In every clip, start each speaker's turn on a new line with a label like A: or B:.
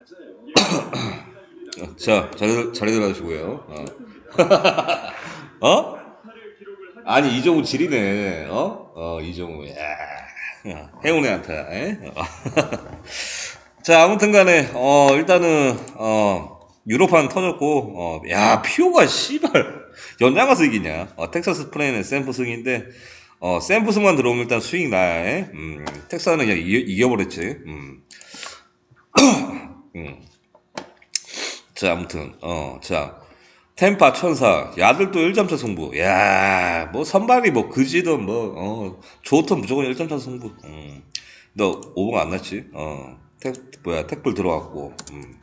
A: 자, 잘, 잘 들어가시고요. 어? 어? 아니, 이정우 지리네. 어? 어, 이정우. 야, 야, 행운의? 어. 자, 아무튼 간에, 어, 일단은, 어, 유로판 터졌고, 어, 야, 피오가 씨발, 연장 가서 이기냐. 어, 텍사스 플레이는 샘프 승인데, 어, 샘프 승만 들어오면 일단 스윙 나야, 에? 음, 텍사스는 그냥 이겨, 이겨 버렸지. 음. 음. 자, 아무튼, 어, 자. 템파 천사, 야들도 1점차 승부. 야, 뭐 선발이 뭐 그지든 뭐, 어, 좋든 무조건 1점차 승부. 음. 너 오버가 안 났지? 어, 택, 뭐야, 택불 들어왔고. 음.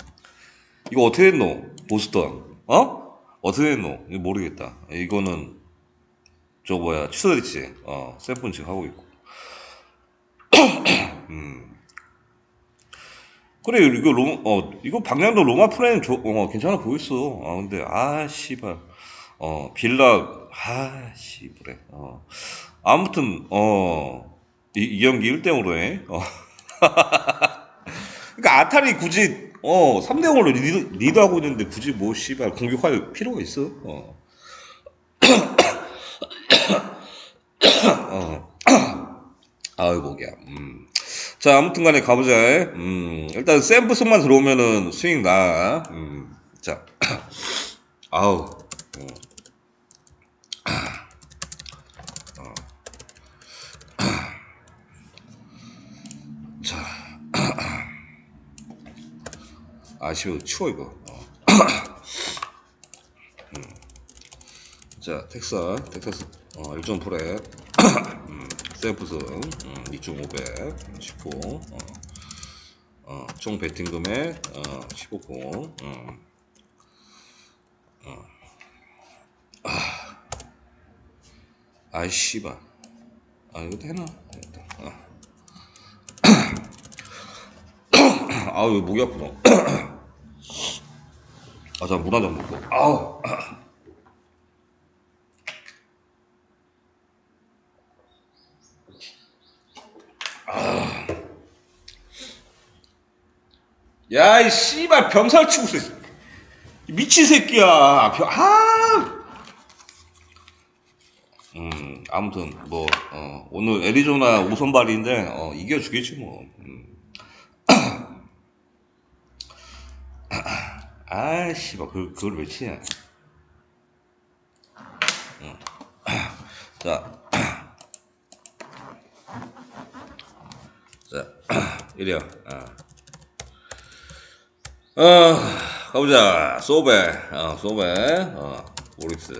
A: 이거 어떻게 했노? 보스턴. 어? 어떻게 했노? 이거 모르겠다. 이거는, 저 뭐야, 취소됐지? 어, 샘플 지금 하고 있고. 음. 그래 이거 로, 어 이거 방향도 로마 프레임 조, 어 괜찮아 보였어. 아 근데 아 씨발 어 빌라 아 씨발에 어 아무튼 어이 이 경기 1대0으로 해. 어. 그러니까 아탈이 굳이 어 3대 0으로 리드, 리드하고 있는데 굳이 뭐 씨발 공격할 필요가 있어. 어. 어. 아유 목이야. 음. 자, 아무튼 간에 가보자. 음, 일단 샘플송만 들어오면은 스윙 나. 음, 자. 아우. 음. 어. 자. 아쉬워, 추워, 이거. 어. 음. 자, 텍사, 텍사스, 어, 1.8에. 음, 샘플승 음, 2.5배 10호 어, 어, 총 배팅 금액 어, 15호 음, 어. 아, 아이 씨발. 아 이거 되나. 어. 아우 목이 아프다. 아자 물한잔 먹고. 아우 야, 이 씨발 병살 치고. 이 미친 새끼야. 병, 아. 음, 아무튼 뭐 어, 오늘 애리조나 오선발인데 어, 이겨 주겠지 뭐. 음. 아, 씨발 그 그걸 왜 치냐? 음. 자, 자, 이래요. 아. 어, 가보자. 소베, 어, 소베, 어, 오릭스.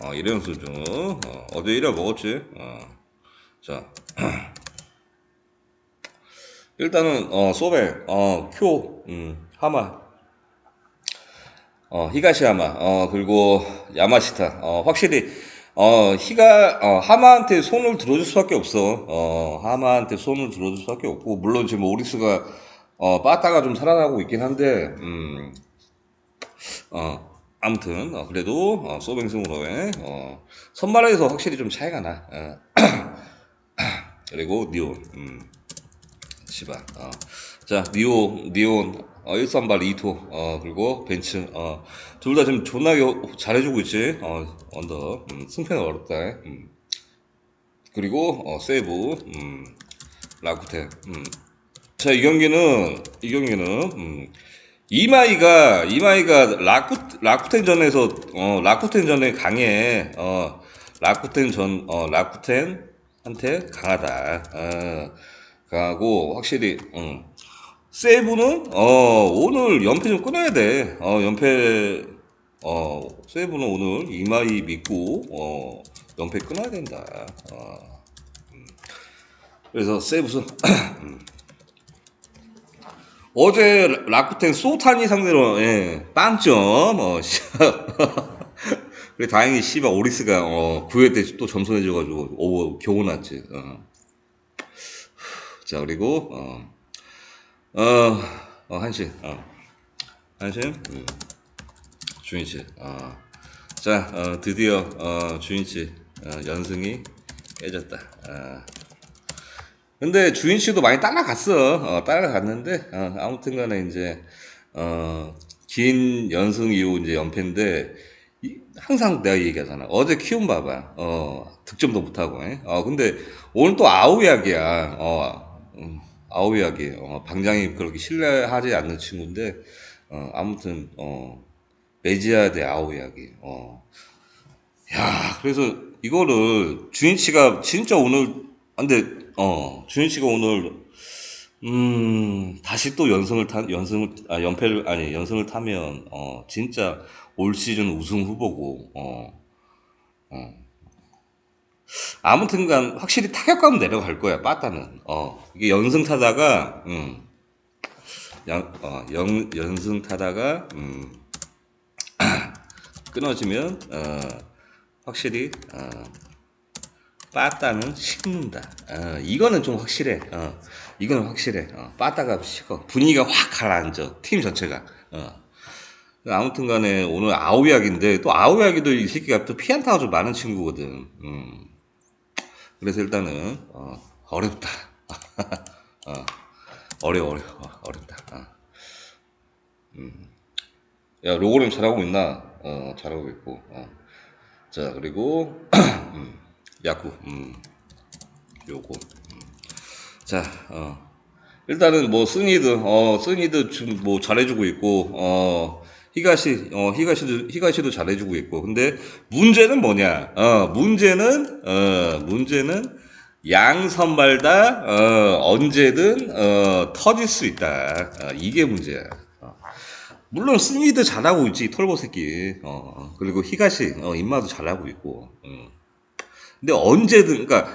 A: 어, 일회용 수준. 어, 어제 일회 먹었지? 어, 자. 일단은, 어, 소베, 어, 쿄, 음, 하마. 어, 히가시야마, 어, 그리고 야마시타. 어, 확실히, 어, 히가, 어, 하마한테 손을 들어줄 수 밖에 없어. 어, 하마한테 손을 들어줄 수 밖에 없고, 물론 지금 오릭스가, 어, 빠따가 좀 살아나고 있긴 한데, 음, 어, 아무튼, 어, 그래도, 어, 소뱅승으로 해, 어, 선발에서 확실히 좀 차이가 나. 어. 그리고, 니온, 음, 씨발, 어. 자, 니오, 니온, 어, 1선발 2토, 어, 그리고 벤츠, 어, 둘 다 지금 존나게 잘해주고 있지, 어, 언더, 음, 승패는 어렵다, 음. 그리고, 어, 세이브, 음, 라쿠텐, 음. 자, 이 경기는, 이 경기는, 음, 이마이가, 이마이가 라쿠, 라쿠텐전에서, 어, 라쿠텐전에 강해, 어, 라쿠텐 전, 어, 라쿠텐한테 강하다, 어, 강하고, 확실히, 음. 세이브는, 어, 오늘 연패 좀 끊어야 돼, 어, 연패, 어, 세이브는 오늘 이마이 믿고, 어, 연패 끊어야 된다, 어. 음. 그래서 세이브는, 음. 어제 라쿠텐 소탄이 상대로 예, 빵점 어, 씨. 그래 다행히 씨발 오리스가 어, 9회 때 또 점수 내줘가지고 오버 겨우 났지 어. 자 그리고 어, 어, 어 한신 어. 한신 음. 주인치 어. 자 어, 드디어 어, 주인치 어, 연승이 깨졌다 어. 근데 주인 씨도 많이 따라갔어. 어, 따라갔는데 어, 아무튼간에 이제 어, 긴 연승 이후 이제 연패인데 이- 항상 내가 얘기하잖아. 어제 키움 봐봐. 어, 득점도 못하고. 예? 어, 근데 오늘 또 아우약이야. 어, 음, 아우약이. 어, 방장이 그렇게 신뢰하지 않는 친구인데 어, 아무튼 어, 메지아야 대 아우약이. 어. 야, 그래서 이거를 주인 씨가 진짜 오늘 근데 어, 주인 씨가 오늘 음, 다시 또 연승을 타, 연승을, 아, 연패를, 아니, 연승을 타면, 어, 진짜 올 시즌 우승 후보고, 어, 어. 아무튼 간 확실히 타격감은 내려갈 거야, 빠따는. 어, 이게 연승 타다가, 음, 연, 어, 연, 연승 타다가, 음, 끊어지면, 어, 확실히, 어, 빠따는 식는다. 어, 이거는 좀 확실해. 어, 이거는 확실해. 어, 빠따가 식어. 분위기가 확 가라앉아. 팀 전체가. 어. 아무튼 간에 오늘 아우약인데 또 아우약이도 이 새끼가 또 피안타가 좀 많은 친구거든. 음. 그래서 일단은 어, 어렵다. 어, 어려워 어려워 어렵다. 어. 음. 야 로고님 잘하고 있나? 어 잘하고 있고. 어. 자 그리고 음, 야구. 음. 요거. 음. 자 어. 일단은 뭐 승희드 어 승희드 지금 뭐 잘해주고 있고 어 히가시 어 히가시도 히가시도 잘해주고 있고 근데 문제는 뭐냐 어 문제는 어 문제는 양 선발 다 어, 언제든 어, 터질 수 있다 어, 이게 문제야 어. 물론 승희도 잘하고 있지 털보 새끼 어 그리고 히가시 어 임마도 잘하고 있고 음. 근데 언제든 그러니까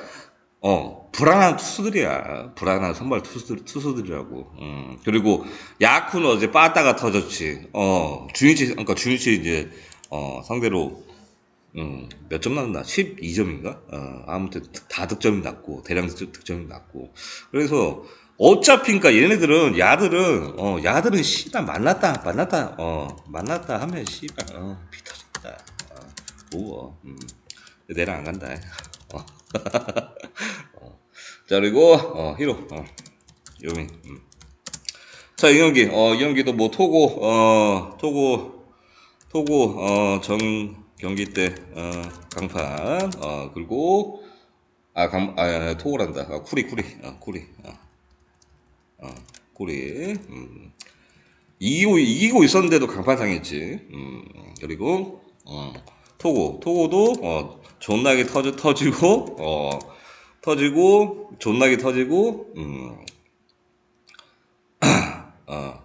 A: 어 불안한 투수들이야. 불안한 선발 투수들 투수들이라고. 음. 그리고 야쿠는 어제 빠따가 터졌지. 어 주니치 그러니까 주니치 이제 어 상대로 음 몇 점 났나? 12점인가? 어 아무튼 다 득점이 났고 대량 득- 득점이 났고. 그래서 어차피 그러니까 얘네들은 야들은 어 야들은 씨발 만났다 만났다 어 만났다 하면 씨발 어 피 터진다. 어, 뭐어 음 내랑 안 간다. 어. 자 그리고 어, 히로. 어, 요미. 음. 자 이경기. 어 이경기도 뭐 토고 어 토고 토고 어전 경기 때 어, 강판. 어 그리고 아 강 아, 토고란다. 아, 쿠리 쿠리. 어, 쿠리. 어, 어 쿠리. 음. 이기고 이기고 있었는데도 강판 당했지. 음. 그리고 어 토고 토고도 어 존나게 터져 터지고 어 터지고 존나게 터지고 음. 어.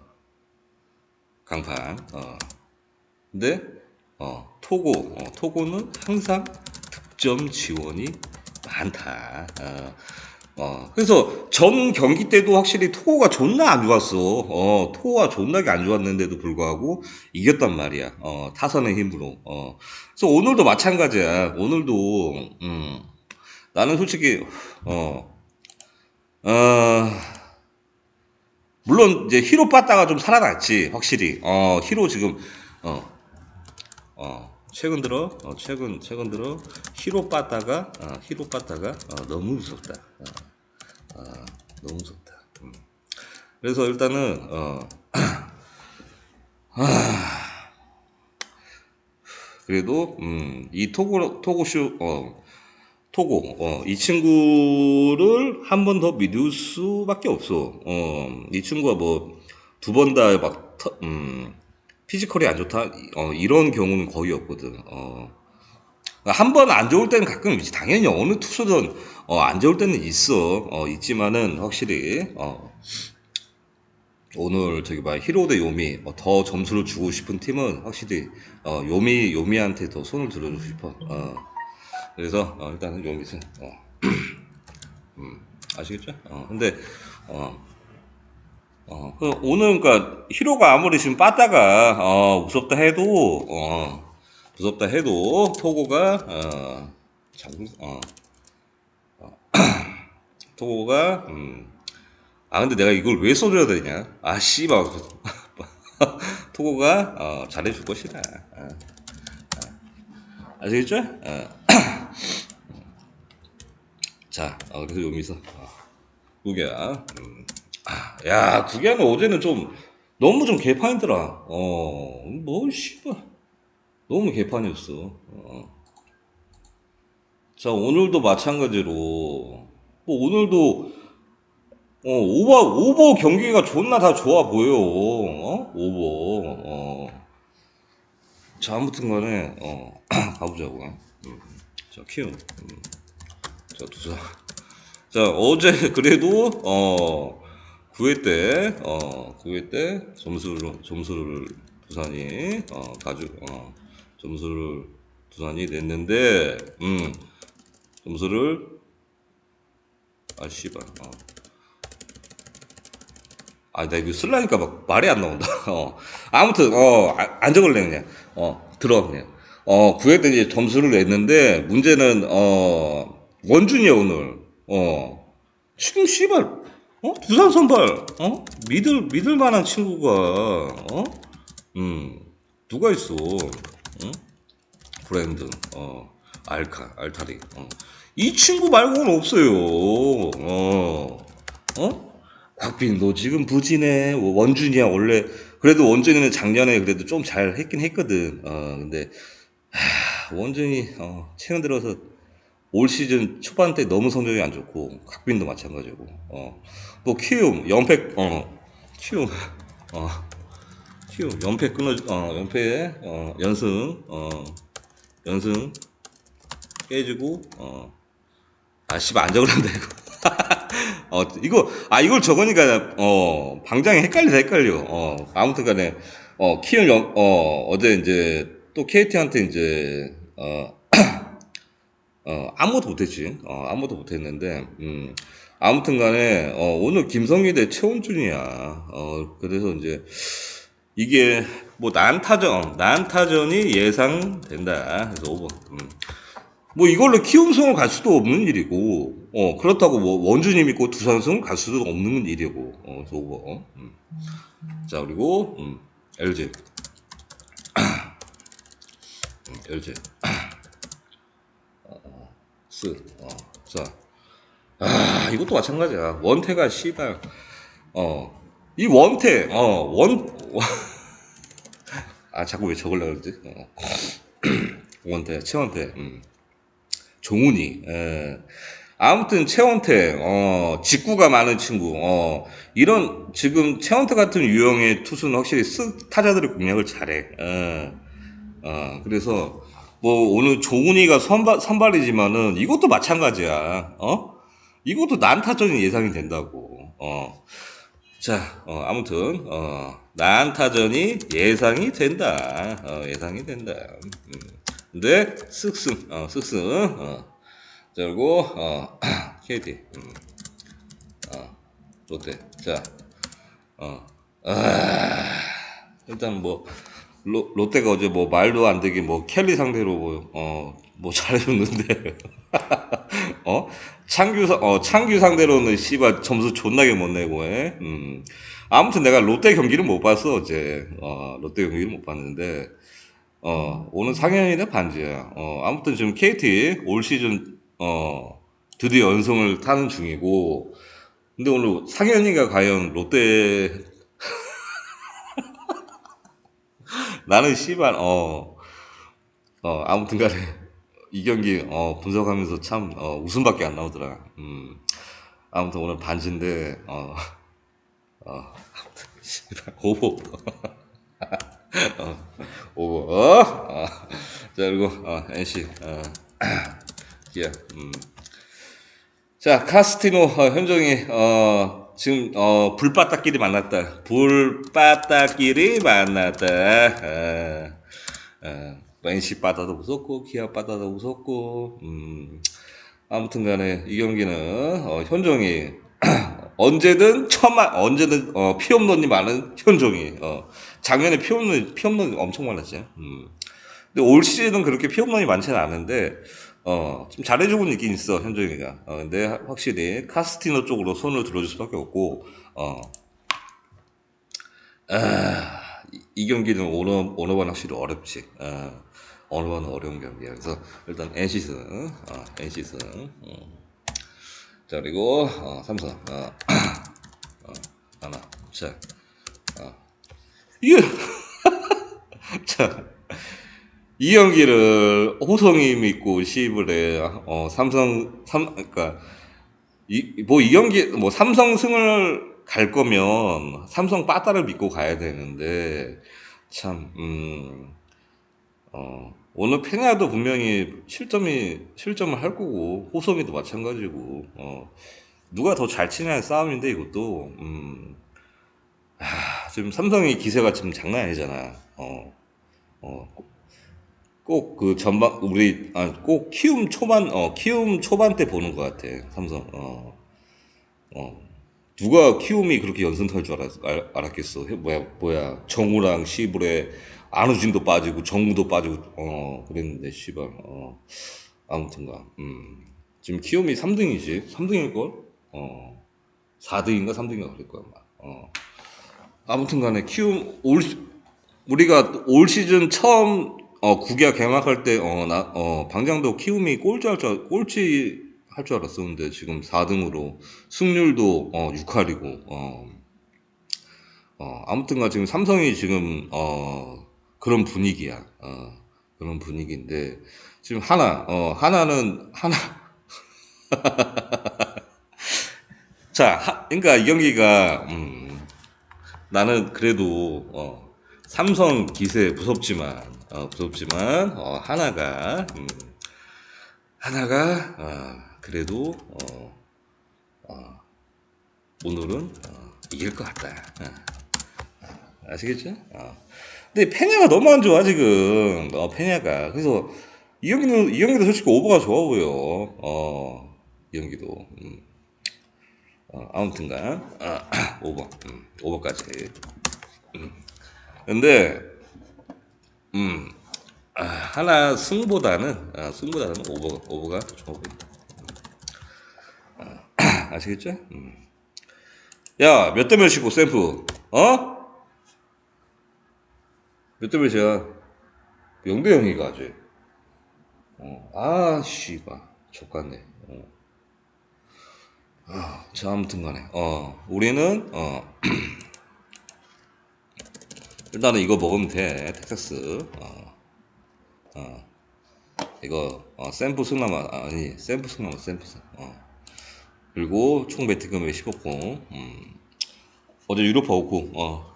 A: 강판 어. 근데 어, 토고 어, 토고는 항상 득점 지원이 많다. 어. 어, 그래서 전 경기 때도 확실히 토고가 존나 안 좋았어. 어, 토고가 존나게 안 좋았는데도 불구하고 이겼단 말이야. 어, 타선의 힘으로. 어. 그래서 오늘도 마찬가지야. 오늘도, 음, 나는 솔직히, 어, 어, 물론 이제 히로 빠따가 좀 살아났지, 확실히. 어, 히로 지금, 어, 어, 최근 들어, 어, 최근, 최근 들어, 히로 빠따가, 어, 히로 빠따가, 어, 너무 무섭다. 어, 어, 너무 무섭다. 음. 그래서 일단은, 어, 그래도, 음, 이 토고, 토고쇼, 어, 토고, 어, 이 친구를 한 번 더 믿을 수밖에 없어. 어, 이 친구가 뭐, 두 번 다 막, 터- 음, 피지컬이 안 좋다? 어, 이런 경우는 거의 없거든. 어. 한 번 안 좋을 때는 가끔 있지. 당연히 어느 투수든, 어, 안 좋을 때는 있어. 어, 있지만은, 확실히, 어, 오늘 저기 봐 히로 대 요미 어, 더 점수를 주고 싶은 팀은 확실히 어, 요미 요미한테 더 손을 들어주고 싶어. 어. 그래서 어, 일단은 요미승. 어. 음, 아시겠죠? 어, 근데 어, 어, 그 오늘 그러니까 히로가 아무리 지금 빠따가 어, 무섭다 해도 어, 무섭다 해도 토고가 어, 장, 어, 토고가 음, 아 근데 내가 이걸 왜 써줘야 되냐? 아 씨발 토고가 어, 잘해줄 것이다. 어, 어. 아시겠죠? 어. 자, 어, 그래서 여기서 어, 구기야. 음. 아, 야, 구기야는 어제는 좀 너무 좀 개판이더라. 어, 뭐 씨발. 너무 개판이었어. 어. 자, 오늘도 마찬가지로 뭐 오늘도 어, 오버 오버 경기가 존나 다 좋아 보여. 어? 오버. 어. 자, 아무튼 간에 어, 가보자고. 음. 자, 키움. 음. 자, 두자. 자, 어제 그래도 어 9회 때, 어 9회 때 점수를 점수를 두산이 어 가지고 어 점수를 두산이 냈는데 음 점수를 아 씨발 어. 아, 나 이거 쓸라니까 막 말이 안 나온다. 어. 아무튼, 어, 아, 안 적을래, 그냥. 어, 들어, 그냥. 어, 9회 때 이제 점수를 냈는데, 문제는, 어, 원준이야, 오늘. 어. 지금, 씨발, 어? 두산 선발, 어? 믿을, 믿을 만한 친구가, 어? 음, 누가 있어. 응? 브랜드, 어, 알카, 알타리, 어. 이 친구 말고는 없어요. 어, 어? 곽빈, 너 지금 부진해. 뭐 원준이야, 원래. 그래도 원준이는 작년에 그래도 좀 잘 했긴 했거든. 어, 근데, 하, 원준이, 어, 최근 들어서 올 시즌 초반 때 너무 성적이 안 좋고, 곽빈도 마찬가지고, 어, 뭐, 키움, 연패, 어, 키움, 어, 키움, 연패 끊어, 어, 연패, 어, 연승, 어, 연승 깨지고, 어, 아, 씨발, 안 적으란다, 이거. 어, 이거, 아, 이걸 적으니까, 어, 방장이 헷갈리다, 헷갈려. 어, 아무튼 간에, 어, 키움, 영- 어, 어제 이제, 또 KT한테 이제, 어, 어, 아무도 못했지. 어, 아무도 못했는데, 음, 아무튼 간에, 어, 오늘 김성희 대 최원준이야. 어, 그래서 이제, 이게, 뭐, 난타전, 난타전이 예상된다. 그래서 오버. 음. 뭐 이걸로 키움성을 갈 수도 없는 일이고, 어, 그렇다고 뭐 원주님 있고 두산성을 갈 수도 없는 일이고, 어, 그래서 오버. 음. 자, 그리고, 음, LG. 음, LG. 어, 스, 어, 자. 아, 이것도 마찬가지야. 원태가 씨발, 어, 이 원태, 어, 원, 아, 자꾸 왜 적으려고 그러지? 어. 원태, 최원태, 음. 종훈이. 예. 아무튼 최원태, 어, 직구가 많은 친구. 어, 이런 지금 최원태 같은 유형의 투수는 확실히 쓱 타자들의 공략을 잘해. 예. 어, 그래서 뭐 오늘 종훈이가 선발 선발이지만은 이것도 마찬가지야. 어? 이것도 난타전이 예상이 된다고. 어. 자, 어, 아무튼 어, 난타전이 예상이 된다. 어, 예상이 된다. 음. 근데 쓱쓱, 어, 쓱쓱. 어. 자, 그리고 어, KT, 음. 어, 롯데. 자, 어, 아, 일단 뭐 로, 롯데가 어제 뭐 말도 안 되게 뭐 켈리 상대로 뭐, 어, 뭐 잘해줬는데, 어? 창규, 사- 어, 창규 상대로는 씨발 점수 존나게 못 내고, 해. 음. 아무튼 내가 롯데 경기를 못 봤어, 어제. 어, 롯데 경기를 못 봤는데, 어, 오늘 상현이네 반지야. 어, 아무튼 지금 KT 올 시즌, 어, 드디어 연승을 타는 중이고, 근데 오늘 상현이가 과연 롯데, 나는 씨발, 어, 어, 아무튼 간에 이 경기, 어, 분석하면서 참, 어, 웃음밖에 안 나오더라. 음, 아무튼 오늘 반지인데, 어, 어, 오보. 어, 오버. 어? 어. 자, 그리고, 어, NC, 어, 기아, 음. 자, 카스티노, 어, 현종이, 어, 지금, 어, 불바닥끼리 만났다. 불바닥끼리 만났다. 어, 어, NC 바다도 무섭고, 기아 바다도 무섭고, 음. 아무튼 간에 이 경기는, 어, 현종이, 언제든 천만, 언제든, 어, 피홈런이 많은 현종이, 어, 작년에 피홈런, 피홈런이 엄청 많았지. 음. 근데 올 시즌은 그렇게 피홈런이 많지는 않은데, 어, 좀 잘해주고 있긴 있어, 현종이가. 어, 근데 확실히 카스티노 쪽으로 손을 들어줄 수밖에 없고, 어, 아, 이, 이 경기는 오너, 오너반 확실히 어렵지. 어, 오너반은 어려운 경기야. 그래서 일단 NC스, 어, NC스. 음. 자 그리고 어, 삼성 어, 어, 하나 자 어. 이거 자 이연기를 호성이 믿고 시입을 해 어, 삼성 삼 그러니까 이 뭐 이 경기 뭐 삼성 승을 갈 거면 삼성 빠따를 믿고 가야 되는데 참 음, 어, 오늘 페냐도 분명히 실점이 실점을 할 거고 호성이도 마찬가지고 어, 누가 더 잘 치냐의 싸움인데 이것도 음, 아, 지금 삼성이 기세가 지금 장난 아니잖아. 어, 어, 꼭그 전반 우리 아, 꼭 키움 초반 어 키움 초반 때 보는 것 같아 삼성. 어, 어. 누가 키움이 그렇게 연승할 줄 알았, 알, 알았겠어. 해- 뭐야, 뭐야. 정우랑 시브레, 안우진도 빠지고, 정우도 빠지고, 어, 그랬는데, 씨발, 어. 아무튼가, 음. 지금 키움이 3등이지. 3등일걸? 어. 4등인가 3등인가 그럴 거야. 어. 아무튼 간에 키움, 올, 시- 우리가 올 시즌 처음, 어, 구기아 개막할 때, 어, 나, 어, 방장도 키움이 꼴찌 할 줄, 꼴찌 할 줄 알았었는데, 지금 4등으로, 승률도, 어, 6할이고, 어, 어, 아무튼가 지금 삼성이 지금, 어, 그런 분위기야. 어, 그런 분위기인데, 지금 하나, 어, 하나는, 하나, 자, 하, 그러니까 이 경기가, 음, 나는 그래도, 어, 삼성 기세 무섭지만, 어, 무섭지만, 어, 하나가, 음, 하나가, 어, 그래도, 어, 어, 오늘은, 어, 이길 것 같다. 어. 아시겠죠? 어. 근데 페냐가 너무 안 좋아, 지금. 어, 페냐가. 그래서, 이 경기는, 이 경기도 솔직히 오버가 좋아 보여. 어, 이 경기도. 음. 어, 아무튼간, 아, 오버. 음, 오버까지. 근데, 음, 아, 하나 승보다는, 아, 승보다는 오버, 오버가 더 좋아 보인다. 아, 아시겠죠? 음. 야, 몇 대 몇이고, 샘프? 어? 몇 대 몇이야? 0대 0이가 아직. 어, 아, 씨발. 족같네. 어. 아, 자, 아무튼 간에. 어, 우리는, 어, 일단은 이거 먹으면 돼. 텍사스. 어, 어. 이거, 어, 샘프 승남아, 아니, 샘프 승남아, 샘프 승. 어. 그리고 총 배팅금액 10억고, 음. 어제 유로파 없고, 어.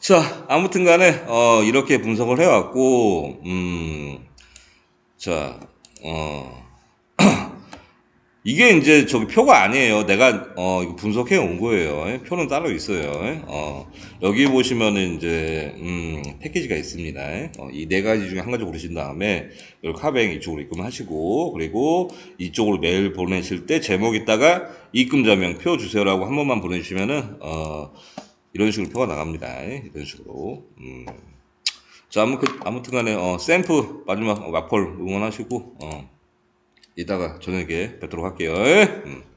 A: 자, 아무튼 간에, 어, 이렇게 분석을 해왔고, 음, 자, 어, 이게 이제 저기 표가 아니에요. 내가, 어, 분석해 온 거예요. 예, 표는 따로 있어요. 예, 어, 여기 보시면은 이제, 음, 패키지가 있습니다. 예, 어, 이네 가지 중에 한 가지 고르신 다음에, 여기 카뱅 이쪽으로 입금하시고, 그리고 이쪽으로 메일 보내실 때 제목에다가 입금 자 명 표 주세요라고 한 번만 보내주시면은, 어, 이런 식으로 표가 나갑니다. 예, 이런 식으로. 음. 자, 아무, 아무튼 간에, 어, 샘프 마지막 막폴 응원하시고, 어, 이따가 저녁에 뵙도록 할게요. 예? 음.